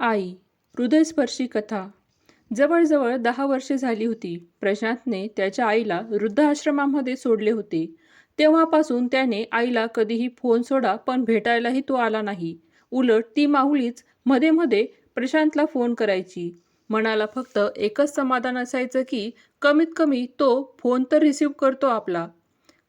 आई हृदयस्पर्शी कथा. जवळजवळ दहा वर्षे झाली होती. प्रशांतने त्याच्या आईला वृद्धाश्रमामध्ये सोडले होते. तेव्हापासून त्याने आईला कधीही फोन सोडा पण भेटायलाही तो आला नाही. उलट ती माहुलीच मध्ये मध्ये प्रशांतला फोन करायची. मनाला फक्त एकच समाधान असायचं की कमीत कमी तो फोन तर रिसीव्ह करतो आपला.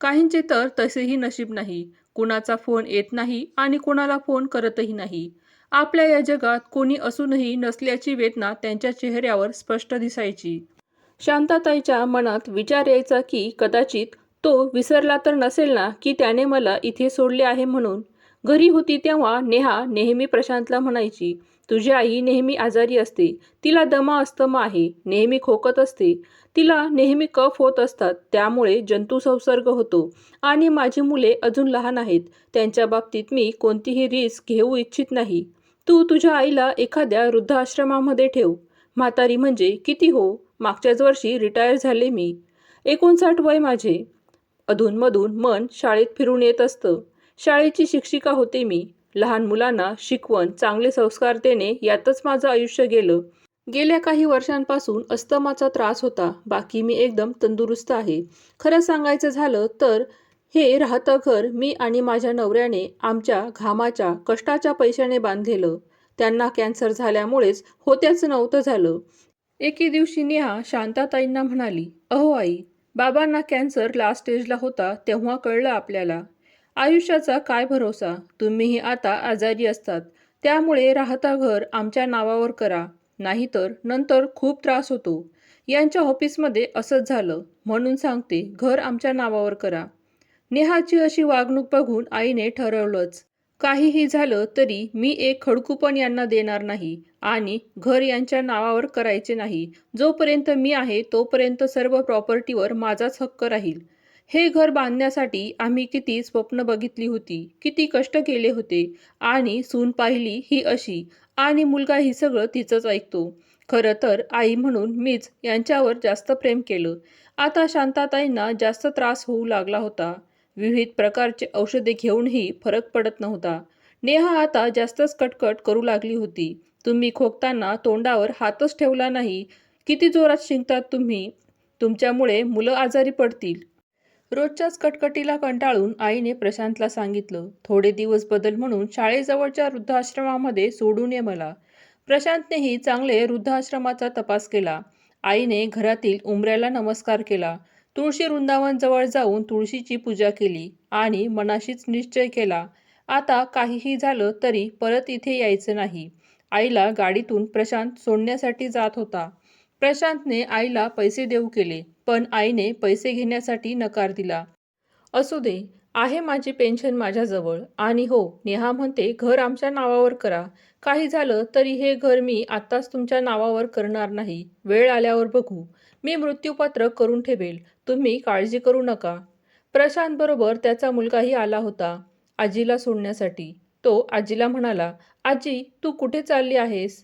काहींचे तर तसेही नशीब नाही. कुणाचा फोन येत नाही आणि कुणाला फोन करतही नाही. आपल्या या जगात कोणी असूनही नसल्याची वेदना त्यांच्या चेहऱ्यावर स्पष्ट दिसायची. शांताताईच्या मनात विचार यायचा की कदाचित तो विसरला तर नसेल ना की त्याने मला इथे सोडले आहे म्हणून. घरी होती तेव्हा नेहा नेहमी प्रशांतला म्हणायची तुझी आई नेहमी आजारी असते. तिला दमा अस्तमा आहे. नेहमी खोकत असते. तिला नेहमी कफ होत असतात. त्यामुळे जंतू संसर्ग होतो. आणि माझी मुले अजून लहान आहेत. त्यांच्या बाबतीत मी कोणतीही रिस्क घेऊ इच्छित नाही. तू तुझ्या आईला एखाद्या वृद्धाश्रमामध्ये ठेव. म्हातारी म्हणजे किती हो? मागच्याच वर्षी रिटायर झाले मी. एकोणसाठ वय माझे. अधूनमधून मन शाळेत फिरून येत असतं. शाळेची शिक्षिका होते मी. लहान मुलांना शिकवण चांगले संस्कार देणे यातच माझं आयुष्य गेलं. गेल्या काही वर्षांपासून अस्तमाचा त्रास होता. बाकी मी एकदम तंदुरुस्त आहे. खरं सांगायचं झालं तर हे राहतं घर मी आणि माझ्या नवऱ्याने आमच्या घामाच्या कष्टाच्या पैशाने बांधलेलं. त्यांना कॅन्सर झाल्यामुळेच होत्याच नव्हतं झालं. एके दिवशी नेहा शांताताईंना म्हणाली अहो आई बाबांना कॅन्सर लास्ट स्टेजला होता तेव्हा कळलं आपल्याला. आयुष्याचा काय भरोसा? तुम्हीही आता आजारी असतात. त्यामुळे राहता घर आमच्या नावावर करा. नाहीतर नंतर खूप त्रास होतो. यांच्या ऑफिसमध्ये असंच झालं. म्हणून सांगते घर आमच्या नावावर करा. नेहाची अशी वागणूक बघून आईने ठरवलंच. काहीही झालं तरी मी एक खडकूपण यांना देणार नाही आणि घर यांच्या नावावर करायचे नाही. जोपर्यंत मी आहे तोपर्यंत सर्व प्रॉपर्टीवर माझाच हक्क राहील. हे घर बांधण्यासाठी आम्ही किती स्वप्न बघितली होती किती कष्ट केले होते आणि सून पाहिली ही अशी. आणि मुलगा ही सगळं तिचंच ऐकतो. खरं तर आई म्हणून मीच यांच्यावर जास्त प्रेम केलं. आता शांताताईंना जास्त त्रास होऊ लागला होता. विविध प्रकारचे औषधे घेऊनही फरक पडत नव्हता. नेहा आता जास्तच कटकट करू लागली होती. तुम्ही खोकताना तोंडावर हातच ठेवला नाही. किती जोरात शिंकतात तुम्ही? तुमच्यामुळे मुलं आजारी पडतील. रोजच्याच कटकटीला कंटाळून आईने प्रशांतला सांगितलं थोडे दिवस बदल म्हणून शाळेजवळच्या वृद्धाश्रमामध्ये सोडून ये मला. प्रशांतनेही चांगले वृद्धाश्रमाचा तपास केला. आईने घरातील उमऱ्याला नमस्कार केला. तुळशी वृंदावनजवळ जाऊन तुळशीची पूजा केली आणि मनाशीच निश्चय केला. आता काहीही झालं तरी परत इथे यायचं नाही. आईला गाडीतून प्रशांत सोडण्यासाठी जात होता. प्रशांतने आईला पैसे देऊ केले पण आईने पैसे घेण्यासाठी नकार दिला. असू दे आहे माझी पेन्शन माझ्याजवळ. आणि हो नेहा म्हणते घर आमच्या नावावर करा. काही झालं तरी हे घर मी आत्ताच तुमच्या नावावर करणार नाही. वेळ आल्यावर बघू. मी मृत्यूपत्र करून ठेवेल. तुम्ही काळजी करू नका. प्रशांतबरोबर त्याचा मुलगाही आला होता आजीला सोडण्यासाठी. तो आजीला म्हणाला आजी तू कुठे चालली आहेस?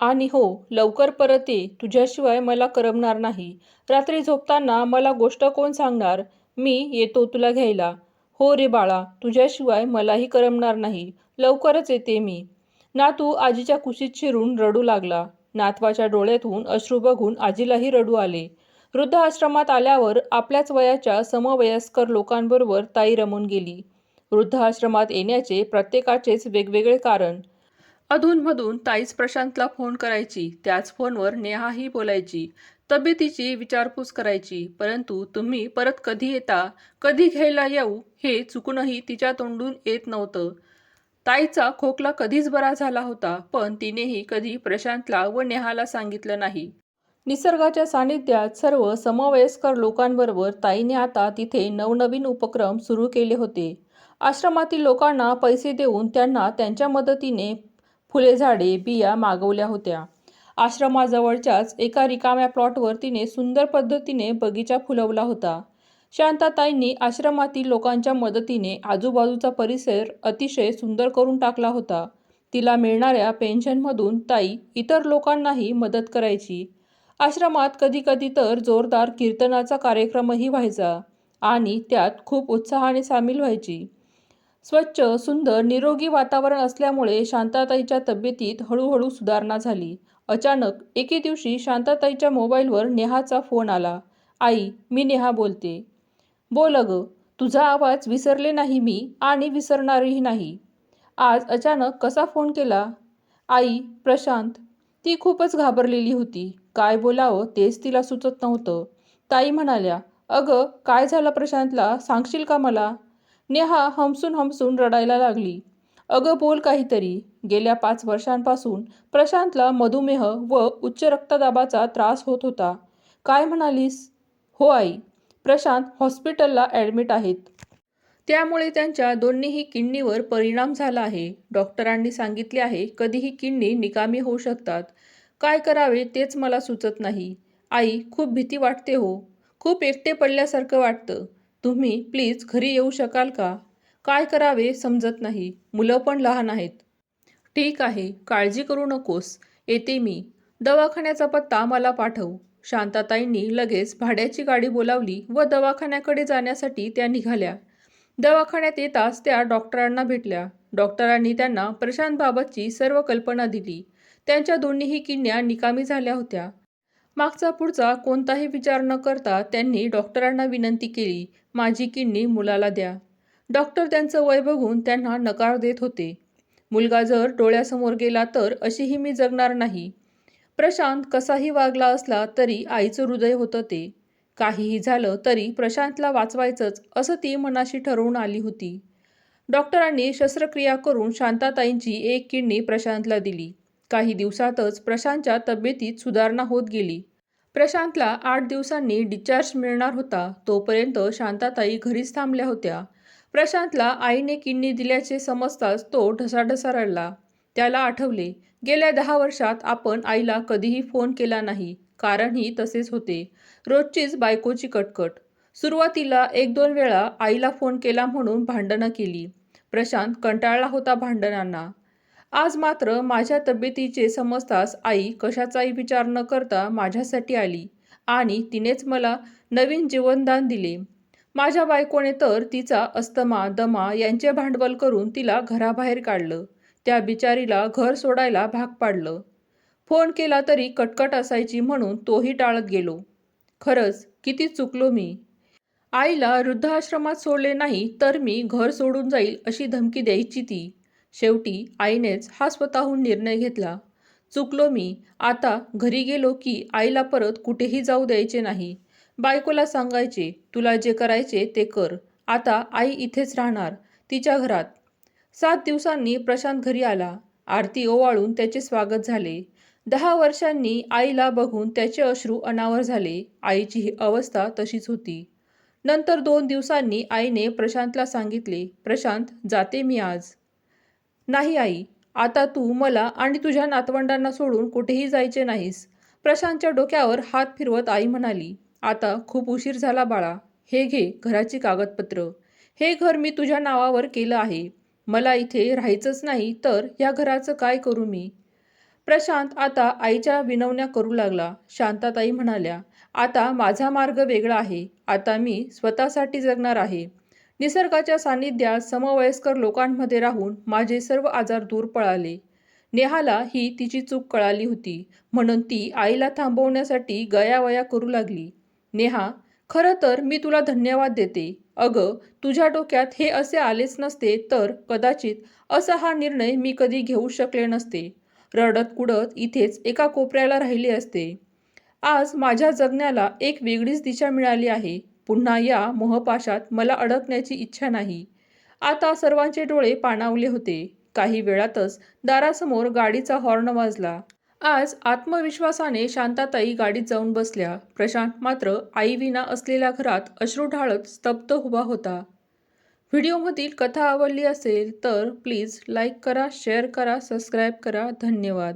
आणि हो लवकर परत ये. तुझ्याशिवाय मला करमणार नाही. रात्री झोपताना मला गोष्ट कोण सांगणार? मी येतो तुला घ्यायला. हो रे बाळा तुझ्याशिवाय मलाही करमणार नाही. लवकरच येते मी. नातू आजीच्या कुशीत शिरून रडू लागला. नातवाच्या डोळ्यातून अश्रू बघून आजीलाही रडू आले. वृद्धाश्रमात आल्यावर आपल्याच वयाच्या समवयस्कर लोकांबरोबर ताई रमून गेली. वृद्धाश्रमात येण्याचे प्रत्येकाचेच वेगवेगळे कारण. अधूनमधून ताईच प्रशांतला फोन करायची. त्याच फोनवर नेहाही बोलायची. तब्येतीची विचारपूस करायची परंतु तुम्ही परत कधी येता कधी घ्यायला येऊ हे चुकूनही तिच्या तोंडून येत नव्हतं. ताईचा खोकला कधीच बरा झाला होता पण तिनेही कधी प्रशांतला व नेहाला सांगितलं नाही. निसर्गाच्या सानिध्यात सर्व समवयस्कर लोकांबरोबर ताईने आता तिथे नवनवीन उपक्रम सुरू केले होते. आश्रमातील लोकांना पैसे देऊन त्यांना त्यांच्या मदतीने फुले झाडे बिया मागवल्या होत्या. आश्रमाजवळच्याच एका रिकाम्या प्लॉटवर तिने सुंदर पद्धतीने बगीचा फुलवला होता. शांताताईंनी आश्रमातील लोकांच्या मदतीने आजूबाजूचा परिसर अतिशय सुंदर करून टाकला होता. तिला मिळणाऱ्या पेन्शनमधून ताई इतर लोकांनाही मदत करायची. आश्रमात कधीकधी तर जोरदार कीर्तनाचा कार्यक्रमही व्हायचा आणि त्यात खूप उत्साहाने सामील व्हायची. स्वच्छ सुंदर निरोगी वातावरण असल्यामुळे शांताताईच्या तब्येतीत हळूहळू सुधारणा झाली. अचानक एके दिवशी शांताताईच्या मोबाईलवर नेहाचा फोन आला. आई मी नेहा बोलते. बोल अगं तुझा आवाज विसरले नाही मी आणि विसरणारही नाही. आज अचानक कसा फोन केला? आई प्रशांत. ती खूपच घाबरलेली होती. काय बोलावं तेच तिला सुचत नव्हतं. ताई म्हणाल्या अगं काय झालं प्रशांतला? सांगशील का मला? नेहा हमसून हमसून रडायला लागली. अगं बोल काहीतरी. गेल्या पाच वर्षांपासून प्रशांतला मधुमेह व उच्च रक्तदाबाचा त्रास होत होता. काय म्हणालीस? हो आई. प्रशांत हॉस्पिटलला ॲडमिट आहेत. त्यामुळे त्यांच्या दोन्हीही किडनीवर परिणाम झाला आहे. डॉक्टरांनी सांगितले आहे कधीही किडनी निकामी होऊ शकतात. काय करावे तेच मला सुचत नाही. आई खूप भीती वाटते हो. खूप एकटे पडल्यासारखं वाटतं. तुम्ही प्लीज घरी येऊ शकाल का? काय करावे समजत नाही. मुलं पण लहान आहेत. ठीक आहे काळजी करू नकोस. येते मी. दवाखान्याचा पत्ता मला पाठव. शांताताईंनी लगेच भाड्याची गाडी बोलावली व दवाखान्याकडे जाण्यासाठी त्या निघाल्या. दवाखान्यात येताच त्या डॉक्टरांना भेटल्या. डॉक्टरांनी त्यांना प्रशांतबाबतची सर्व कल्पना दिली. त्यांच्या दोन्हीही किडण्या निकामी झाल्या होत्या. मागचा पुढचा कोणताही विचार न करता त्यांनी डॉक्टरांना विनंती केली माझी किडनी मुलाला द्या. डॉक्टर त्यांचं वय बघून त्यांना नकार देत होते. मुलगा जर डोळ्यासमोर गेला तर अशीही मी जगणार नाही. प्रशांत कसाही वागला असला तरी आईचं हृदय होतं ते. काहीही झालं तरी प्रशांतला वाचवायचंच असं ती मनाशी ठरवून आली होती. डॉक्टरांनी शस्त्रक्रिया करून शांताताईंची एक किडनी प्रशांतला दिली. काही दिवसातच प्रशांतच्या तब्येतीत सुधारणा होत गेली. प्रशांतला आठ दिवसांनी डिस्चार्ज मिळणार होता. तोपर्यंत शांताताई घरीच थांबल्या होत्या. प्रशांतला आईने किडनी दिल्याचे समजताच तो ढसाढसा रडला. त्याला आठवले गेल्या दहा वर्षात आपण आईला कधीही फोन केला नाही कारणही तसेच होते. रोजचीच बायकोची कटकट. सुरुवातीला एक दोन वेळा आईला फोन केला म्हणून भांडणं केली. प्रशांत कंटाळला होता भांडणांना. आज मात्र माझ्या तब्येतीचे समजताच आई कशाचाही विचार न करता माझ्यासाठी आली आणि तिनेच मला नवीन जीवनदान दिले. माझ्या बायकोने तर तिचा अस्थमा दमा यांचे भांडवल करून तिला घराबाहेर काढलं. त्या बिचारीला घर सोडायला भाग पाडलं. फोन केला तरी कटकट असायची म्हणून तोही टाळत गेलो. खरंच किती चुकलो मी. आईला वृद्धाश्रमात सोडले नाही तर मी घर सोडून जाईल अशी धमकी द्यायची ती. शेवटी आईनेच हा स्वतःहून निर्णय घेतला. चुकलो मी. आता घरी गेलो की आईला परत कुठेही जाऊ द्यायचे नाही. बायकोला सांगायचे तुला जे करायचे ते कर. आता आई इथेच राहणार तिच्या घरात. सात दिवसांनी प्रशांत घरी आला. आरती ओवाळून त्याचे स्वागत झाले. दहा वर्षांनी आईला बघून त्याचे अश्रू अनावर झाले. आईची ही अवस्था तशीच होती. नंतर दोन दिवसांनी आईने प्रशांतला सांगितले प्रशांत जाते मी आज. नाही आई आता तू मला आणि तुझ्या नातवंडांना सोडून कुठेही जायचे नाहीस. प्रशांतच्या डोक्यावर हात फिरवत आई म्हणाली आता खूप उशीर झाला बाळा. हे घे घराची कागदपत्र. हे घर मी तुझ्या नावावर केलं आहे. मला इथे राहायचंच नाही तर या घराचं काय करू मी? प्रशांत आता आईच्या विनवण्या करू लागला. शांताताई म्हणाल्या आता माझा मार्ग वेगळा आहे. आता मी स्वतःसाठी जगणार आहे. निसर्गाच्या सान्निध्यात समवयस्कर लोकांमध्ये राहून माझे सर्व आजार दूर पळाले. नेहाला ही तिची चूक कळाली होती म्हणून ती आईला थांबवण्यासाठी गयावया करू लागली. नेहा खरं तर मी तुला धन्यवाद देते. अगं तुझ्या डोक्यात हे असे आलेच नसते तर कदाचित असा हा निर्णय मी कधी घेऊ शकले नसते. रडत कुडत इथेच एका कोपऱ्याला राहिले असते. आज माझ्या जगण्याला एक वेगळीच दिशा मिळाली आहे. पुन्हा या मोहपाशात मला अडकण्याची इच्छा नाही. आता सर्वांचे डोळे पाणावले होते. काही वेळातच दारासमोर गाडीचा हॉर्न वाजला. आज आत्मविश्वासाने शांताताई गाडीत जाऊन बसल्या. प्रशांत मात्र आईविना असलेल्या घरात अश्रू ढाळत स्तब्ध उभा होता. व्हिडिओमधील कथा आवडली असेल तर प्लीज लाईक करा शेअर करा सबस्क्राईब करा. धन्यवाद.